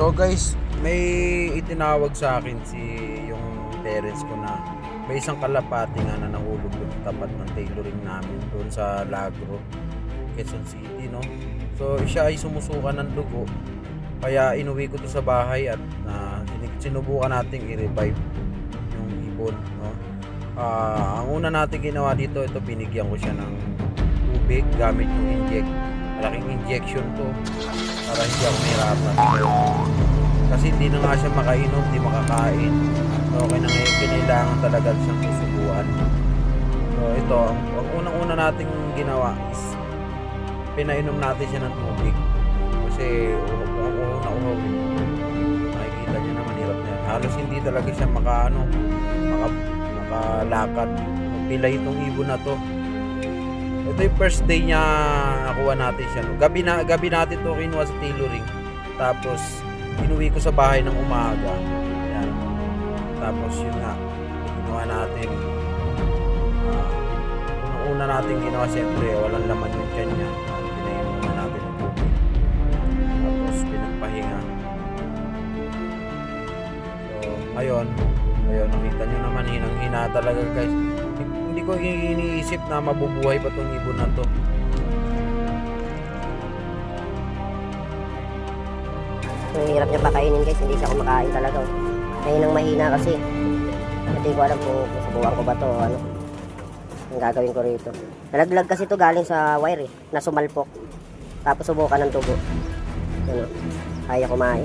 So guys, may itinawag sa akin si yung parents ko na may isang kalapati nga na nahulog sa tapat ng tailoring namin doon sa Lagro, Quezon City, no? So siya ay sumusuka ng dugo. Kaya inuwi ko to sa bahay at na sinubukan nating i-revive yung ibon, no? Ah, ang una natin ginawa dito, ito binigyan ko siya ng tubig gamit yung inject. Malaking injection to para hindi ako mahirapan. Kasi hindi na nga siya makainom, hindi makakain. So, kailangan, kinailangan talaga siyang susubuan. So, ito, ang, ang unang-una nating ginawa is pinainom natin siya ng tubig. Kasi mukhang uhaw na uhaw. Makikita niyo naman, hirap na yan. Halos hindi talaga siya maka, ano, maka, makalakad. Pilay itong ibon na to. Ito yung first day niya nakuha natin siya. No? Gabi, na, gabi natin to kinuha sa tailoring. Tapos, inuwi ko sa bahay ng umaga. Yan. Tapos, yun nga. Ginawa natin. Uh, una natin ginawa, siyempre, walang laman yung tiyan niya. Pinainom na natin ng tubig. Tapos, pinagpahinga. So, ngayon, ngayon, nakita nyo naman, hinang-hina talaga guys. Hindi ko iniisip na mabubuhay pa tong ibon na to. Ang hirap niya pakainin guys, hindi siya kumakain talaga. oh. Mahinang mahina kasi. Hindi ko alam kung susubukan ko ba to ano. Ang gagawin ko rito. Nalaglag kasi to galing sa wire eh, na sumalpok. Tapos subukan ng tubo. Ano, kaya kumain.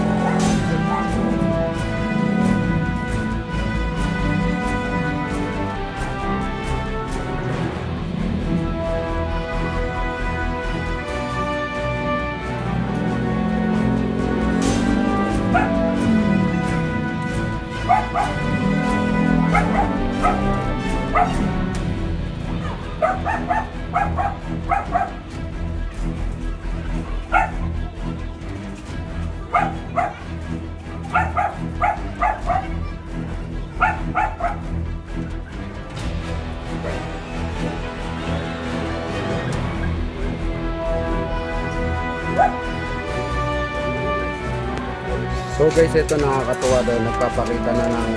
So guys, ito nakakatuwa daw. Nagpapakita na ng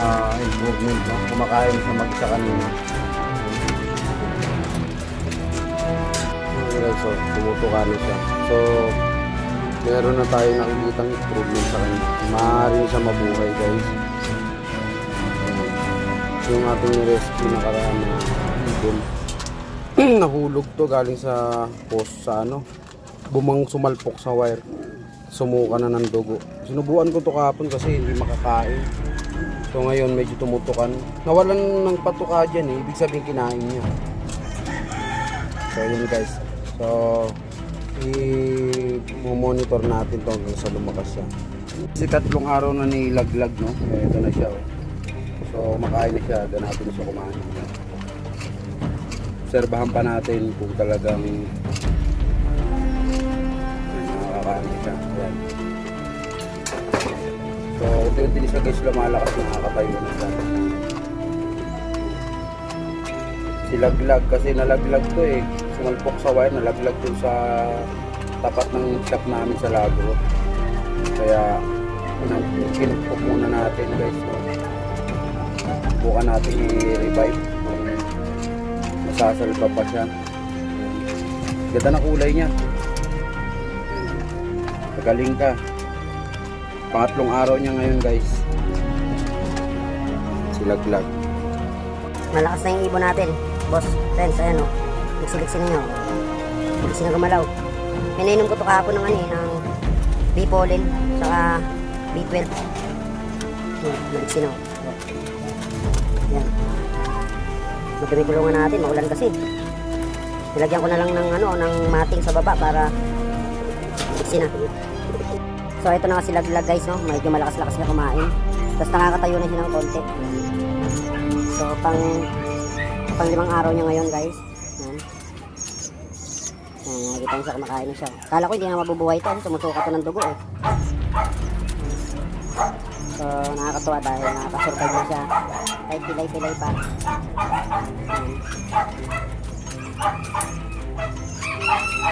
ah, improvement. No? Kumakain siya mag-isa kanina. So, tumutuka siya. So, meron na tayo nakikitang improvement sa kanya. Maaari siya mabuhay guys. Ayan. Yung ating rescue na karaan na ibon. Nahulog to galing sa post sa ano. Bumang sumalpok sa wire sumuka na ng dugo. Sinubuan ko to kahapon kasi hindi makakain. So ngayon medyo tumutukan. Nawalan ng patuka dyan eh. Ibig sabihin kinain niya. So yun guys. So i-monitor natin to hanggang sa lumakas siya. Kasi tatlong araw na nilaglag no. Ito na siya. Oh. So makain na siya. Doon natin na siya kumain. Obserbahan pa natin kung talagang nakakaano siya. Ayan. So, unti-unti siya guys lumalakas, nakakatayo na siya. Silaglag kasi nalaglag to eh. Sumalpok sa wire, nalaglag dun sa tapat ng shop namin sa Lagro. Kaya, unang pinupok muna natin guys. So, bukan natin i-revive. kung Masasalpa pa siya. Ganda ng kulay niya. Magaling ka. Pangatlong araw niya ngayon guys. Silaglag. Malakas na yung ibon natin. Boss, friends, ayan o. Nagsiliksin ninyo. Siliksin na gumalaw. Pinainom ko to kahapon ng ano eh, ng B-pollen, saka B12. Yan, naliksin o. Yan. Madumi kulungan natin, maulan kasi. Nilagyan ko na lang ng ano, ng mating sa baba para Sina. So ito na nga sila guys no. Medyo malakas-lakas na kumain. Tapos nakakatayo na siya ng konti. So pang Panglimang araw niya ngayon guys. Yan. Yan, nakikita niyo siya kumakain na siya. Kala ko hindi na mabubuhay ito. Sumusuka to ng dugo eh. So, nakakatuwa dahil nakakasurvive na siya. Kahit pilay-pilay pa. Yan.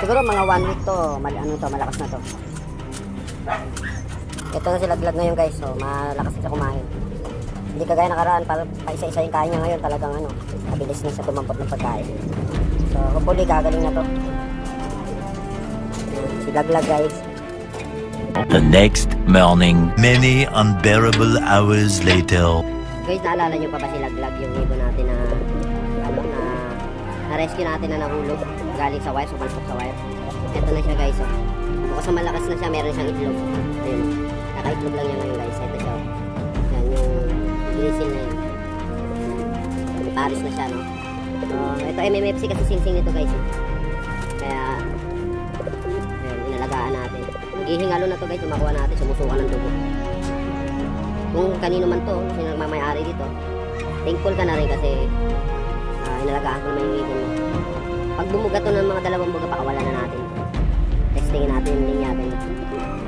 Siguro mga one week to, mal ano to, malakas na to. Ito na sila vlog ngayon guys, so malakas na siya kumain. Hindi kagaya nakaraan, pa, pa isa-isa yung kain niya ngayon talagang ano, mabilis na siya tumampot ng pagkain. So hopefully gagaling na to. Si Laglag guys. The next morning, many unbearable hours later. Guys, naalala niyo pa ba si Laglag yung ibon natin na ano na na-rescue natin na nahulog galing sa wire, sumalpok sa wire. Ito na siya guys. Oh. Bukas na malakas na siya, meron siyang itlog. Ayun. oh. Kakaitlog lang niya ngayon guys. Ito siya. oh. Yan yung ginisin na yun. Paris na siya, no? So, ito MMFC kasi sing-sing nito guys. oh. Kaya, ayun, inalagaan natin. Maghihingalo na to guys, makuha natin, sumusuka ng dugo. Kung kanino man to, sino nagmamayari dito, thankful ka na rin kasi ah, inalagaan ko naman yung ibon mo. Pag bumuga to ng mga dalawang buga, pakawalan na natin. Testingin natin yung linya natin.